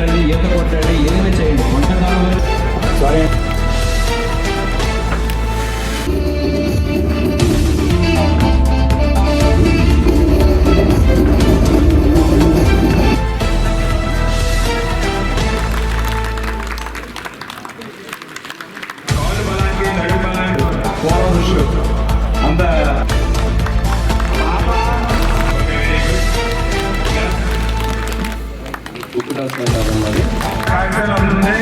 వెళ్ళండి ఈత కొట్టండి ರಿಸಲ್ಟ್ಸ್ಮೆಂಟ್ ಆಗಿ ಕಾಯಿಸಲ್ ಅಂದ್ರೆ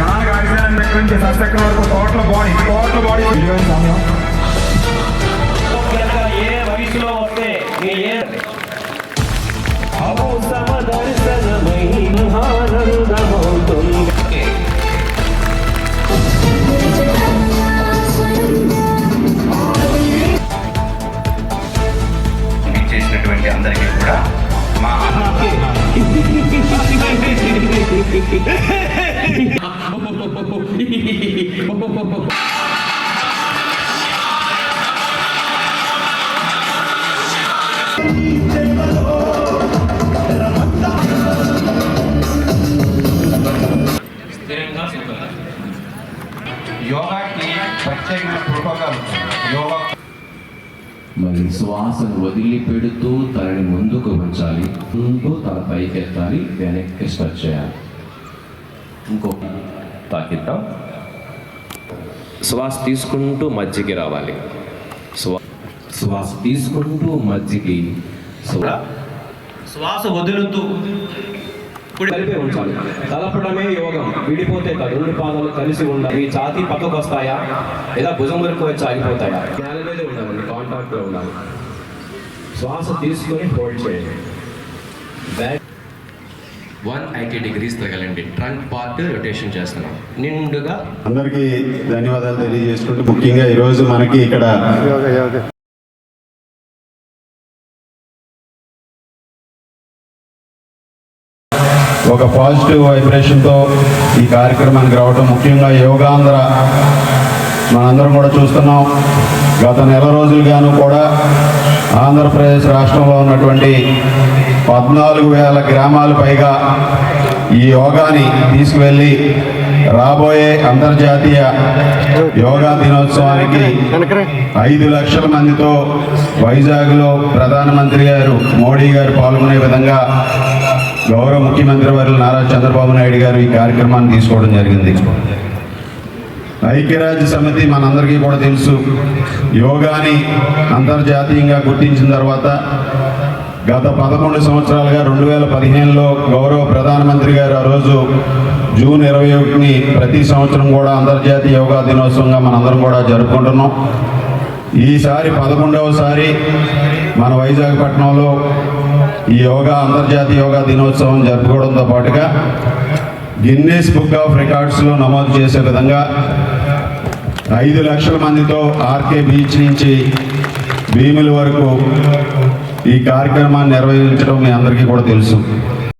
ನಾನು ಕಾಯಿಸಲ್ ಅಂಡ್ ಮೆಕ್ಮೆಂಟ್ ಸಸ್ಯಕ್ಕೆ ನೋಡ್ಕೊ ಟೋಟಲ್ ಬಾಡಿ ಟೋಟಲ್ ಬಾಡಿ యోగాకి ప్రత్యేకమైన ప్రోటోకాల్ యోగా మరి శ్వాసను వదిలిపెడుతూ తలని ముందుకు ఉంచాలి ముందు తల పైకెత్తాలి వెనక్కి స్ట్రెచ్ చేయాలి ఇంకో తాకిద్దాం. శ్వాస తీసుకుంటూ మధ్యకి రావాలి. శ్వా శ్వాస తీసుకుంటూ మధ్యకి శ్వా- శ్వాస వదులుతూ. కలిపే ఉంచాలి. కలపడమే యోగం. విడిపోతే కాదు రెండు పాదాలు కలిసి ఉండాలి. మీ ఛాతీ పక్కకు వస్తాయా లేదా భుజం వరకు వచ్చి ఆగిపోతాయా? నేల మీదే ఉండాలి. కాంటాక్ట్లో ఉండాలి. శ్వాస తీసుకొని హోల్డ్ చేయండి. బ్యాక్ వన్ ఎయిటీ డిగ్రీస్ తగలండి. ట్రంక్ పార్ట్ రొటేషన్ చేస్తున్నాం. నిండుగా అందరికీ ధన్యవాదాలు తెలియజేసుకుంటూ ముఖ్యంగా ఈరోజు మనకి ఇక్కడ ఒక పాజిటివ్ వైబ్రేషన్తో ఈ కార్యక్రమానికి రావడం ముఖ్యంగా యోగాంధ్ర మనందరం కూడా చూస్తున్నాం. గత నెల రోజులుగాను కూడా ఆంధ్రప్రదేశ్ రాష్ట్రంలో ఉన్నటువంటి పద్నాలుగు వేల గ్రామాలు పైగా ఈ యోగాని తీసుకువెళ్ళి రాబోయే అంతర్జాతీయ యోగా దినోత్సవానికి ఐదు లక్షల మందితో వైజాగ్లో ప్రధానమంత్రి గారు మోడీ గారు పాల్గొనే విధంగా గౌరవ ముఖ్యమంత్రి వర్యులు నారా చంద్రబాబు నాయుడు గారు ఈ కార్యక్రమాన్ని తీసుకోవడం జరిగింది. ఐక్యరాజ్య సమితి మనందరికీ కూడా తెలుసు యోగాని అంతర్జాతీయంగా గుర్తించిన తర్వాత గత పదకొండు సంవత్సరాలుగా రెండు వేల పదిహేనులో గౌరవ ప్రధానమంత్రి గారు ఆ రోజు జూన్ ఇరవై ఒకటిని ప్రతి సంవత్సరం కూడా అంతర్జాతీయ యోగా దినోత్సవంగా మనందరం కూడా జరుపుకుంటున్నాం. ఈసారి పదకొండవసారి మన వైజాగ్ పట్టణంలో ఈ యోగా అంతర్జాతీయ యోగా దినోత్సవం జరుపుకోవడంతో పాటుగా గిన్నీస్ బుక్ ఆఫ్ రికార్డ్స్లో నమోదు చేసే విధంగా ఐదు లక్షల మందితో ఆర్కే బీచ్ నుంచి భీముల వరకు ఈ కార్యక్రమాన్ని నిర్వహించడం మీ అందరికీ కూడా తెలుసు.